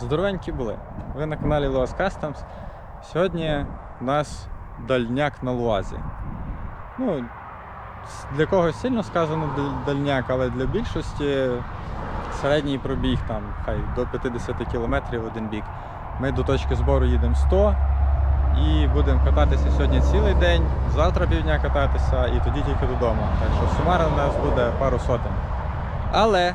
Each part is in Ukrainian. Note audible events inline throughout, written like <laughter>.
Здоровенькі були. Ви на каналі Luas Customs. Сьогодні у нас дальняк на Луазі. Ну, для когось сильно сказано дальняк, але для більшості середній пробіг там хай до 50 км один бік. Ми до точки збору їдемо 100 і будемо кататися сьогодні цілий день, завтра півдня кататися і тоді тільки додому. Так що сумарно у нас буде пару сотень. Але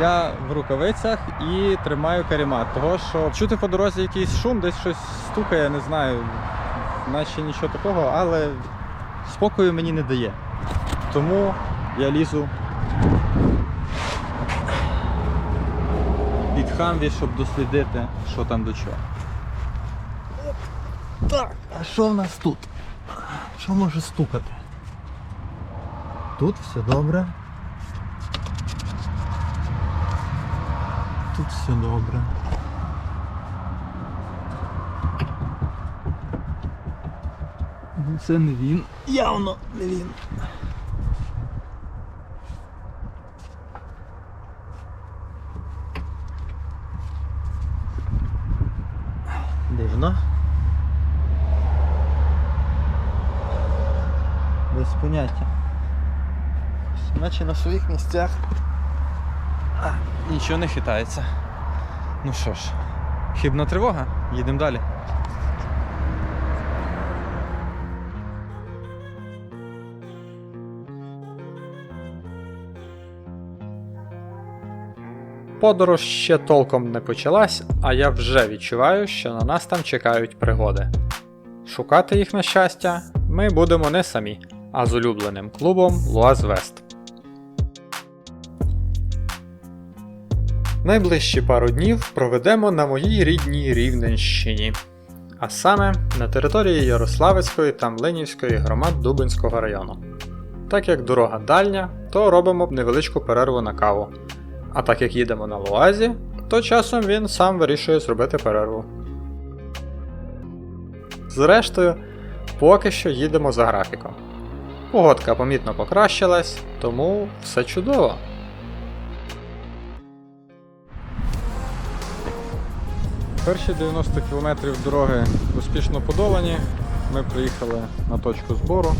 я в рукавицях і тримаю каремат, того що чути по дорозі якийсь шум, десь щось стукає, не знаю, наче нічого такого, але спокою мені не дає. Тому я лізу під хамві, щоб дослідити, що там до чого. Так, а що в нас тут? Що може стукати? Тут все добре. Тут все добре. Ну, Це не він. Явно не він. Дивно. Без поняття. Наче на своїх місцях. Нічого не хитається. Ну що ж, хибна тривога, їдемо далі. Подорож ще толком не почалась, а я вже відчуваю, що на нас там чекають пригоди. Шукати їх на щастя ми будемо не самі, а з улюбленим клубом Луаз Вест. Найближчі пару днів проведемо на моїй рідній Рівненщині, а саме на території Ярославецької та Млинівської громад Дубинського району. Так як дорога дальня, то робимо невеличку перерву на каву. А так як їдемо на Луазі, то часом він сам вирішує зробити перерву. Зрештою, поки що їдемо за графіком. Погодка помітно покращилась, тому все чудово. Перші 90 кілометрів дороги успішно подолані. Ми приїхали на точку збору.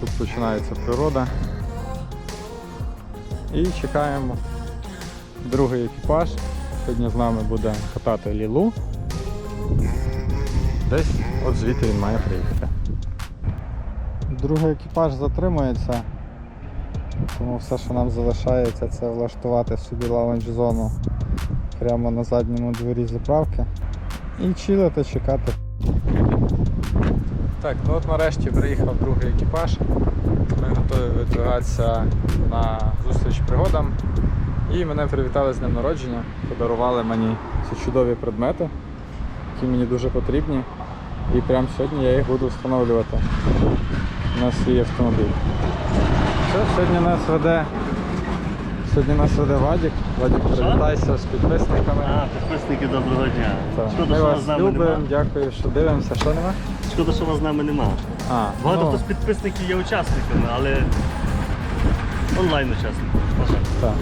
Тут починається природа. І чекаємо другий екіпаж. Сьогодні з нами буде катати Лілу. Десь от звідти він має приїхати. Другий екіпаж затримується, тому все, що нам залишається, це влаштувати собі лаунж-зону прямо на задньому дворі заправки і чилити, чекати. Так, ну от нарешті приїхав другий екіпаж. Ми готові видвигатися на зустріч пригодам. І мене привітали з днем народження, подарували мені ці чудові предмети, які мені дуже потрібні. І прямо сьогодні я їх буду встановлювати на свій автомобіль. Все, сьогодні нас веде. Сьогодні нас веде Вадік. Вадік, привітайся з підписниками. А, підписники, доброго дня. Так, Шкода, Ми що вас вас з нами любимо, нема. дякую, що дивимося. Що нема? Шкода, що вас з нами нема. А, Багато ну, хто з підписників є учасниками, але онлайн учасники. Так.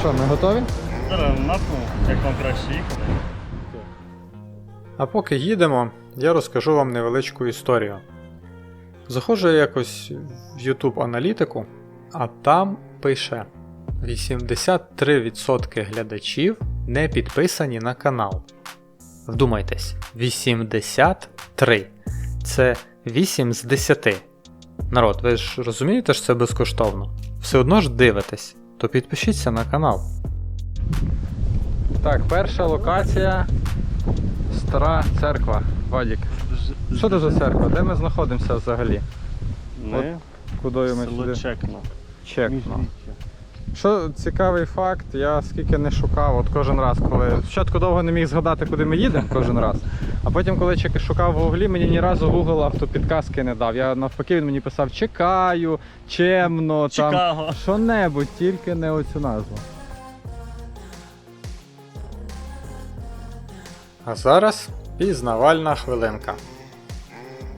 Що, ми готові? Зараз мапу, як вам краще їхати. А поки їдемо, я розкажу вам невеличку історію. Заходжу я якось в YouTube аналітику, а там пише: 83% глядачів не підписані на канал. Вдумайтесь, 83. Це 8 з 10. Народ, ви ж розумієте, що це безкоштовно? Все одно ж дивитесь, то підпишіться на канал. Так, перша локація Стара церква. Вадік. Що це за церква? Де ми знаходимося взагалі? Ми Куди ми село сюди? Чекно. Чекно. Що цікавий факт, я скільки не шукав, от кожен раз, коли спочатку довго не міг згадати, куди ми їдемо кожен раз. А потім, коли чеки шукав в гуглі, мені ні разу Google автопідказки не дав. Я навпаки він мені писав чекаю, чемно, там Чикаго. що-небудь, тільки не оцю назву. А зараз пізнавальна хвилинка.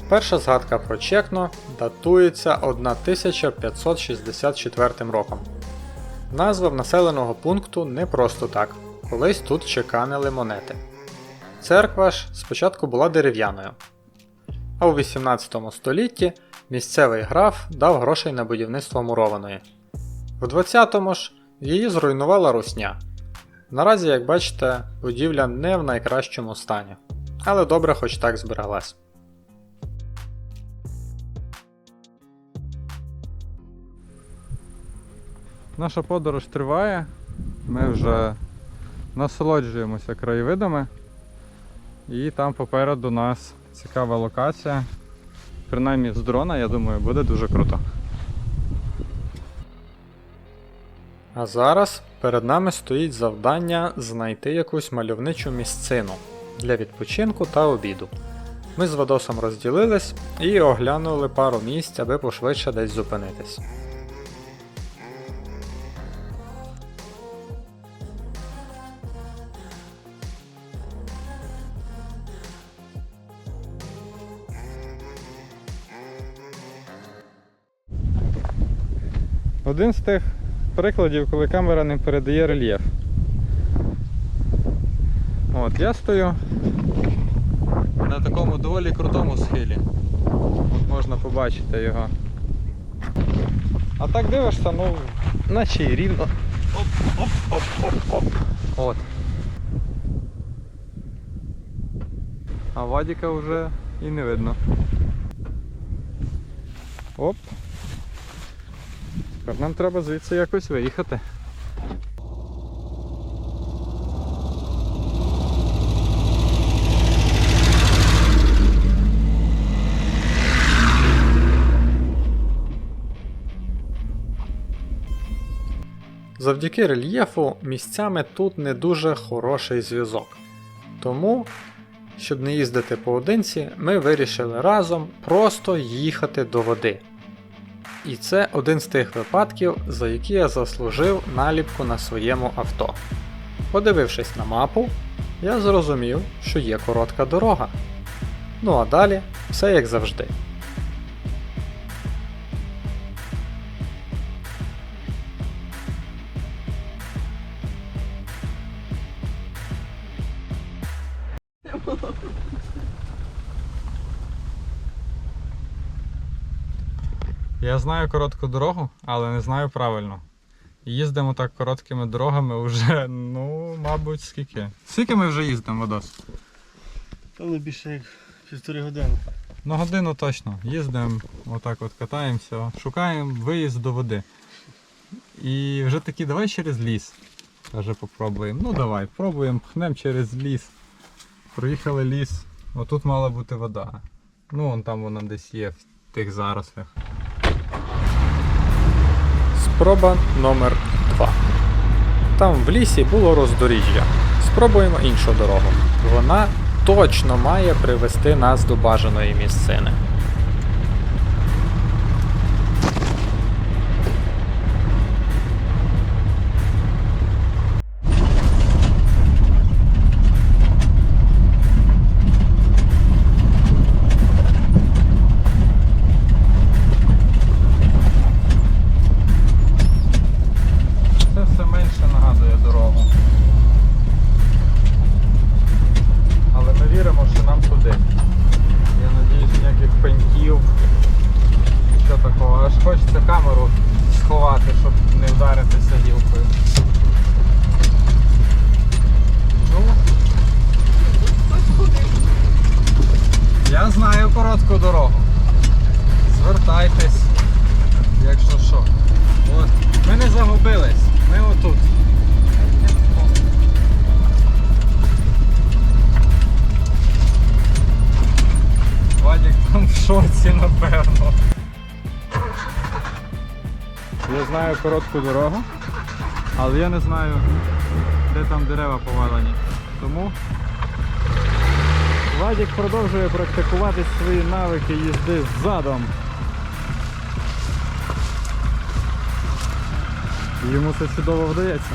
Перша згадка про Чекно датується 1564 роком. Назва в населеного пункту не просто так. Колись тут чеканили монети. Церква ж спочатку була дерев'яною. А у 18 столітті місцевий граф дав грошей на будівництво мурованої. В 20-му ж її зруйнувала русня. Наразі, як бачите, будівля не в найкращому стані, але добре хоч так збереглась. Наша подорож триває. Ми вже насолоджуємося краєвидами. І там попереду нас цікава локація. Принаймні з дрона, я думаю, буде дуже круто. А зараз перед нами стоїть завдання знайти якусь мальовничу місцину для відпочинку та обіду. Ми з Вадосом розділились і оглянули пару місць, аби пошвидше десь зупинитись. Один з тих прикладів, коли камера не передає рельєф. От, я стою на такому доволі крутому схилі. От можна побачити його. А так дивишся, ну, наче і рівно. Оп-оп-оп-оп-оп. От. А Вадіка вже і не видно. Оп. Тепер нам треба звідси якось виїхати. Завдяки рельєфу місцями тут не дуже хороший зв'язок. Тому, щоб не їздити поодинці, ми вирішили разом просто їхати до води. І це один з тих випадків, за які я заслужив наліпку на своєму авто. Подивившись на мапу, я зрозумів, що є коротка дорога. Ну а далі все як завжди. Я знаю коротку дорогу, але не знаю правильно. Їздимо так короткими дорогами вже, ну, мабуть, скільки. Скільки ми вже їздимо, Водос? Певно більше як півтори години. Ну, годину точно. Їздимо, отак от катаємося, шукаємо виїзд до води. І вже такі, давай через ліс. Каже, попробуємо. Ну давай, пробуємо, пхнемо через ліс. Проїхали ліс. Отут мала бути вода. Ну, вон там вона десь є в тих зарослях. Спроба номер 2 Там в лісі було роздоріжжя. Спробуємо іншу дорогу. Вона точно має привести нас до бажаної місцини. Віримо, що нам туди. Я надіюсь, ніяких пеньків. Що такого. Аж хочеться камеру сховати, щоб не вдаритися гілкою. Ну. Я знаю коротку дорогу. Коротку дорогу, але я не знаю, де там дерева повалені. Тому Вадик продовжує практикувати свої навики їзди задом. Йому це чудово вдається.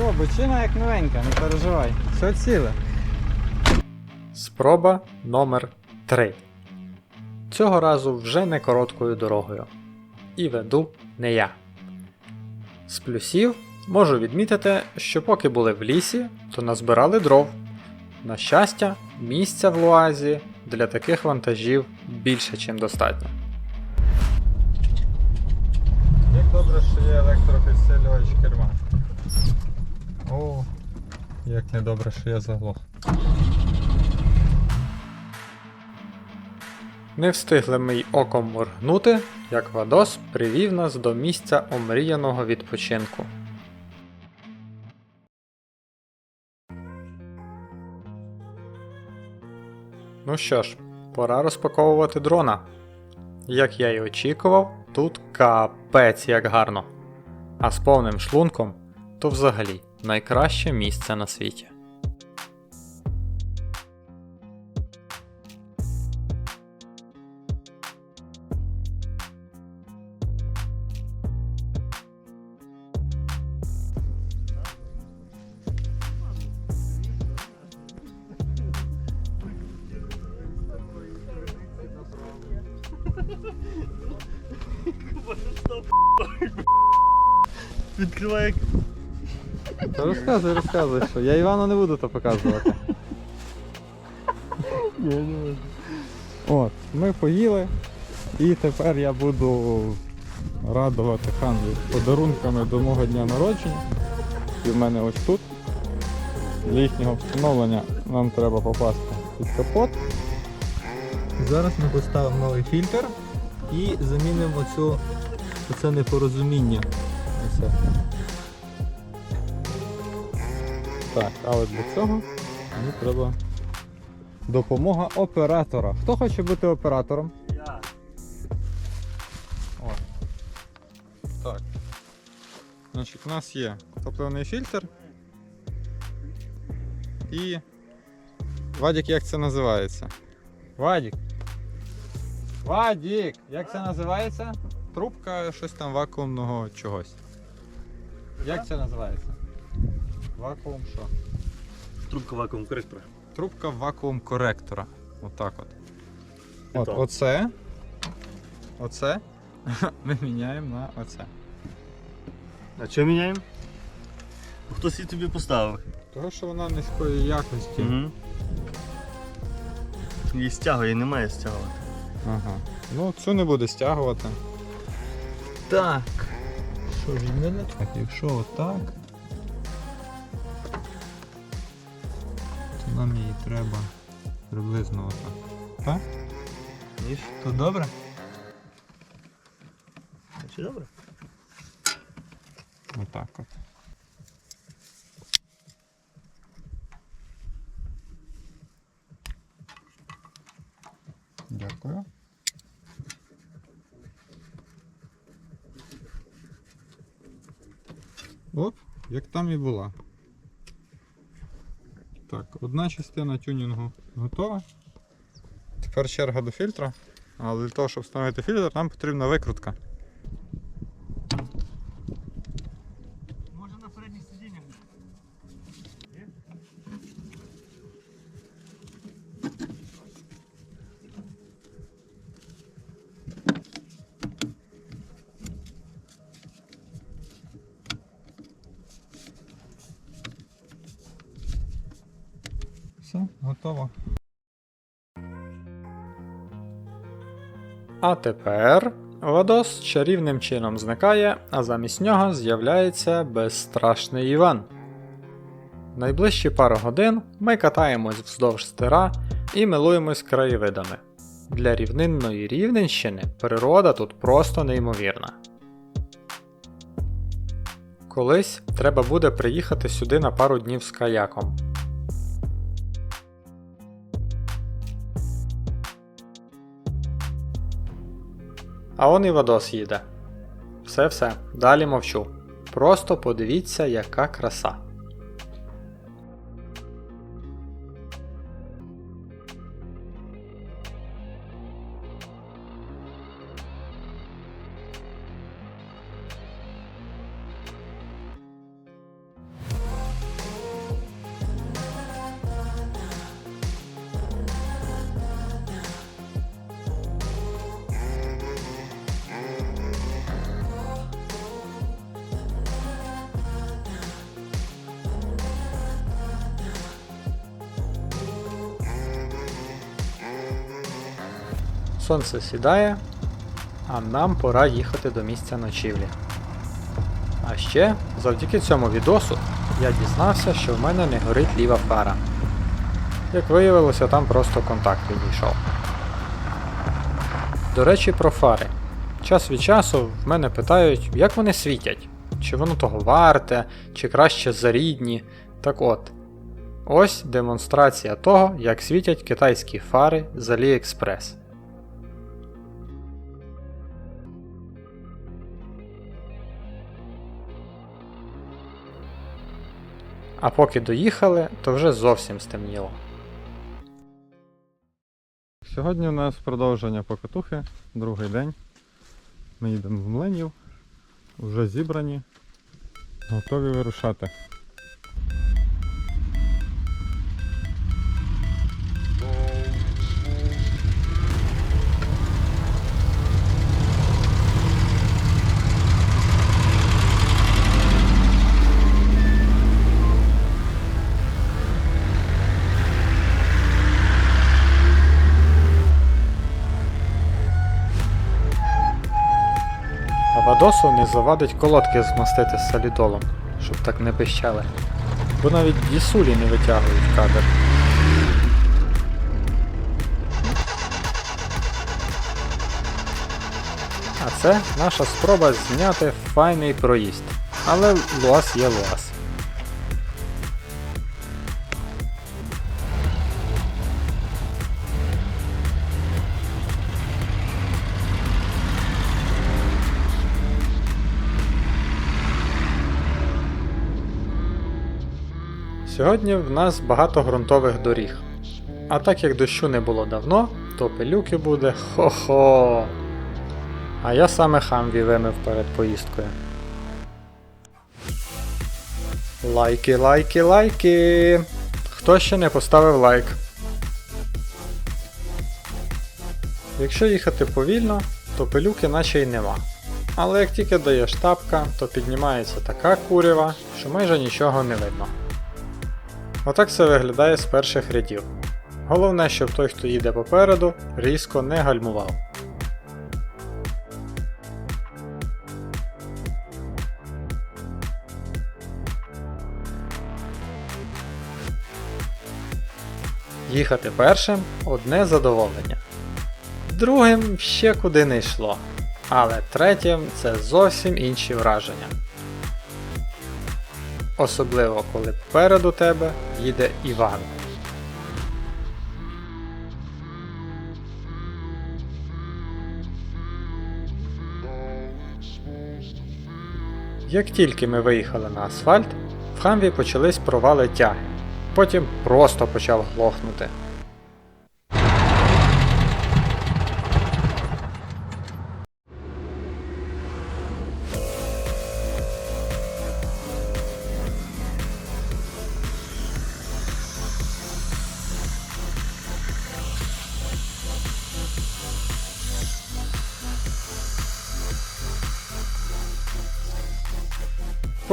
Що, бочина як новенька, не переживай. Все ціле. Спроба номер 3 Цього разу вже не короткою дорогою. І веду не я. З плюсів можу відмітити, що поки були в лісі, то назбирали дров. На щастя, місця в луазі для таких вантажів більше, ніж достатньо. Як добре, що є електропідсилювач керма. О, як недобре, що я заглох. Не встигли ми й оком моргнути, як Вадос привів нас до місця омріяного відпочинку. Ну що ж, пора розпаковувати дрона. Як я й очікував, тут капець як гарно. А з повним шлунком то взагалі найкраще місце на світі. Відкриває. Та розказуй, розказуй, що. Я Івану не буду то показувати. Ні, не можу. От, ми поїли, і тепер я буду радувати ханду подарунками до мого дня народження. І в мене ось тут. Для їхнього встановлення нам треба попасти під капот. Зараз ми поставимо новий фільтр і замінимо цю, це непорозуміння. Оце. Так, але для цього мені треба допомога оператора. Хто хоче бути оператором? Я. О. Так. Значить, у нас є топливний фільтр. І. Вадік, як це називається? Вадік. Вадік! Як це називається? Трубка щось там вакуумного чогось. Як це називається? Вакуум що? Трубка вакуум коректора. Трубка вакуум коректора. Отак от. От, оце. Оце. <laughs> Ми міняємо на оце. А що міняємо? Хтось її тобі поставив. Того, що вона низької якості. Угу. Її стягує, немає стягувати. Ага. Ну, цю не буде стягувати. Так. Що ж в мене так? Якщо отак, нам її треба приблизно отак. Так? Ніж. То добре? Чи добре? Отак от. Дякую. Оп, як там і була. Так, одна частина тюнінгу готова. Тепер черга до фільтра. Але для того, щоб встановити фільтр, нам потрібна викрутка. А тепер Вадос чарівним чином зникає, а замість нього з'являється безстрашний Іван. Найближчі пару годин ми катаємось вздовж стира і милуємось краєвидами. Для рівнинної рівненщини природа тут просто неймовірна. Колись треба буде приїхати сюди на пару днів з каяком. А он і Водос їде. Все все, далі мовчу. Просто подивіться, яка краса. Сонце сідає, а нам пора їхати до місця ночівлі. А ще, завдяки цьому відосу, я дізнався, що в мене не горить ліва фара. Як виявилося, там просто контакт відійшов. До речі, про фари. Час від часу в мене питають, як вони світять, чи воно того варте, чи краще зарідні. Так от, ось демонстрація того, як світять китайські фари з AliExpress. А поки доїхали, то вже зовсім стемніло. Сьогодні у нас продовження покатухи, другий день. Ми їдемо в млинів, вже зібрані, готові вирушати. А не завадить колодки змастити солідолом, щоб так не пищали. Бо навіть дісулі не витягують кадр. А це наша спроба зняти файний проїзд. Але луаз є луаз. Сьогодні в нас багато ґрунтових доріг. А так як дощу не було давно, то пилюки буде хо-хо. А я саме хамві вимив перед поїздкою. Лайки, лайки, лайки. Хто ще не поставив лайк? Якщо їхати повільно, то пилюки наче й нема. Але як тільки даєш тапка, то піднімається така курява, що майже нічого не видно. Отак це виглядає з перших рядів. Головне, щоб той, хто їде попереду, різко не гальмував. Їхати першим одне задоволення. Другим ще куди не йшло. Але третім це зовсім інші враження. Особливо, коли попереду тебе їде Іван. Як тільки ми виїхали на асфальт, в хамві почались провали тяги. Потім просто почав глохнути.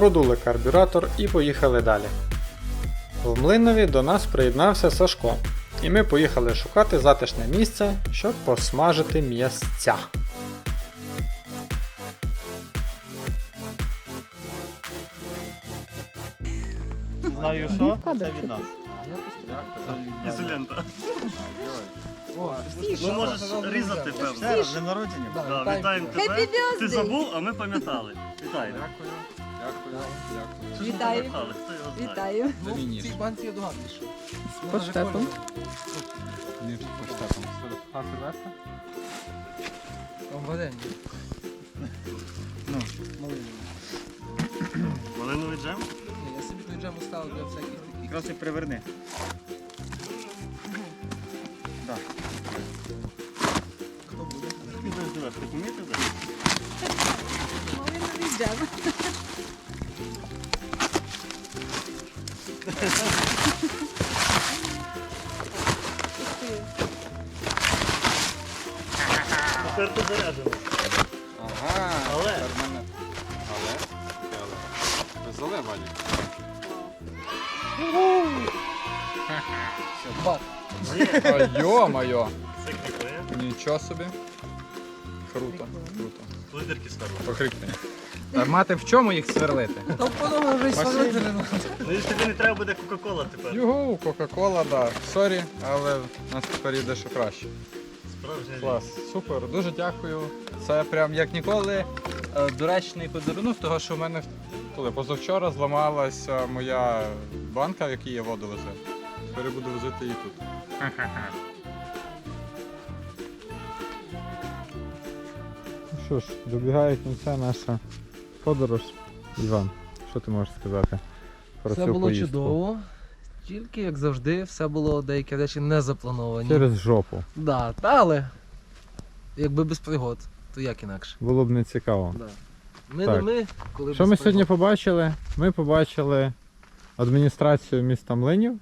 Продули карбюратор і поїхали далі. В Млинові до нас приєднався Сашко, і ми поїхали шукати затишне місце, щоб посмажити м'ясця. Знаю що, це від нас. Ізолента. Ну можеш різати, певно. З днем народження. Да, вітаємо тебе. Ти забув, а ми пам'ятали. Вітаємо. Дякую, дякую. Вітаю. Вітаю. Ну, в цій банці я догадуюсь. що По штепам. Ні, по штатам. А Сильвестра? Там варення. Ну, малиновий. Малиновий джем? Ні, я собі той джем оставив для всяких таких. Краще приверни. Хто буде? Ти помітив? Малиновий джем. Тепер ти заряджений. Ага, Але. мене. Але? Але. Ви зале, Валік? Все, бат. Ой, Йо-моє! Це клікує. Нічого собі. Круто, круто. Дірки сверли. Покрикни. А мати в чому їх сверлити? Та подумав, вже й свалити не можна. Ну і тобі не треба буде Кока-Кола тепер. Югу, Кока-Кола, да. Сорі, але в нас тепер є дещо краще. Справжня. Клас, супер, дуже дякую. Це прям як ніколи е, доречний подарунок, того що в мене коли позавчора зламалася моя банка, в якій я воду везу. Тепер я буду возити її тут. <laughs> Ну що ж, добігає кінця наша подорож. Іван, що ти можеш сказати про Все цю було поїздку? чудово. Тільки, як завжди, все було деякі речі не заплановані. Через жопу. Да, та, але якби без пригод, то як інакше. Було б не цікаво. Да. Ми Так. не ми, коли Що ми сьогодні побачили? Ми побачили адміністрацію міста Млинів,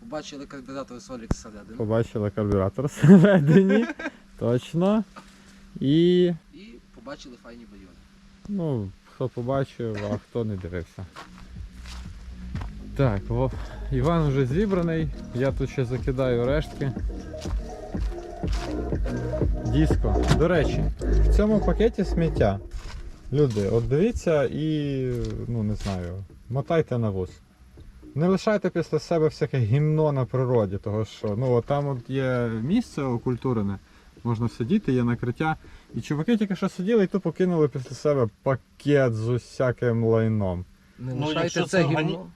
побачили карбюратор Солік зсередини. побачили карбюратор всередині. <laughs> Точно. І І побачили файні байони. ну, хто побачив, а хто не дивився. Так, о, Іван вже зібраний, я тут ще закидаю рештки. Диско. До речі, в цьому пакеті сміття. Люди, от дивіться і, ну не знаю, мотайте на вуз. Не лишайте після себе всяке гімно на природі, того що ну от там от є місце окультурене, можна сидіти, є накриття. І чуваки тільки що сиділи і тупо кинули після себе пакет з усяким лайном. Не Ну, лишайте це гімно.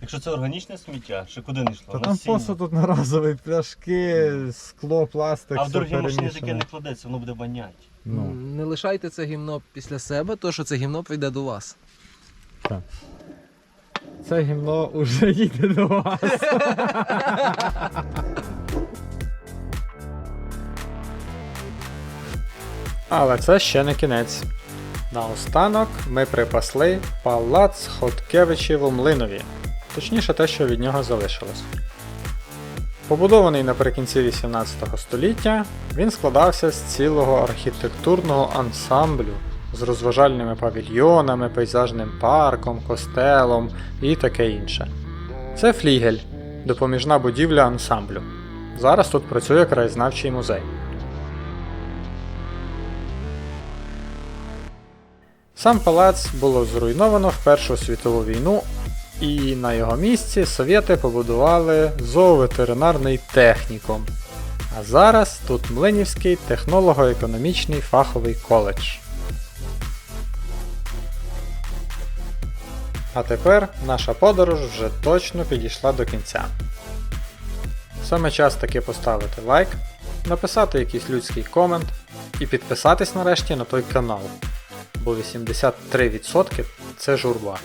Якщо це органічне сміття, ще куди не йшло? Та там сіння. посуд одноразовий, пляшки, скло, пластик. А в все дорогі машині перемішане. таке не кладеться, воно буде вонять. Ну, Не лишайте це гімно після себе, то що це гімно прийде до вас. це гімно вже їде до вас. <laughs> Але це ще не кінець. Наостанок ми припасли палац Хоткевичів у Млинові, точніше те, що від нього залишилось. Побудований наприкінці 18 століття, він складався з цілого архітектурного ансамблю з розважальними павільйонами, пейзажним парком, костелом і таке інше. Це флігель, допоміжна будівля ансамблю. Зараз тут працює краєзнавчий музей. Сам палац було зруйновано в Першу світову війну, і на його місці совєти побудували зооветеринарний технікум. А зараз тут Млинівський технолого-економічний фаховий коледж. А тепер наша подорож вже точно підійшла до кінця. Саме час таки поставити лайк, написати якийсь людський комент і підписатись нарешті на той канал бо 83% це журба.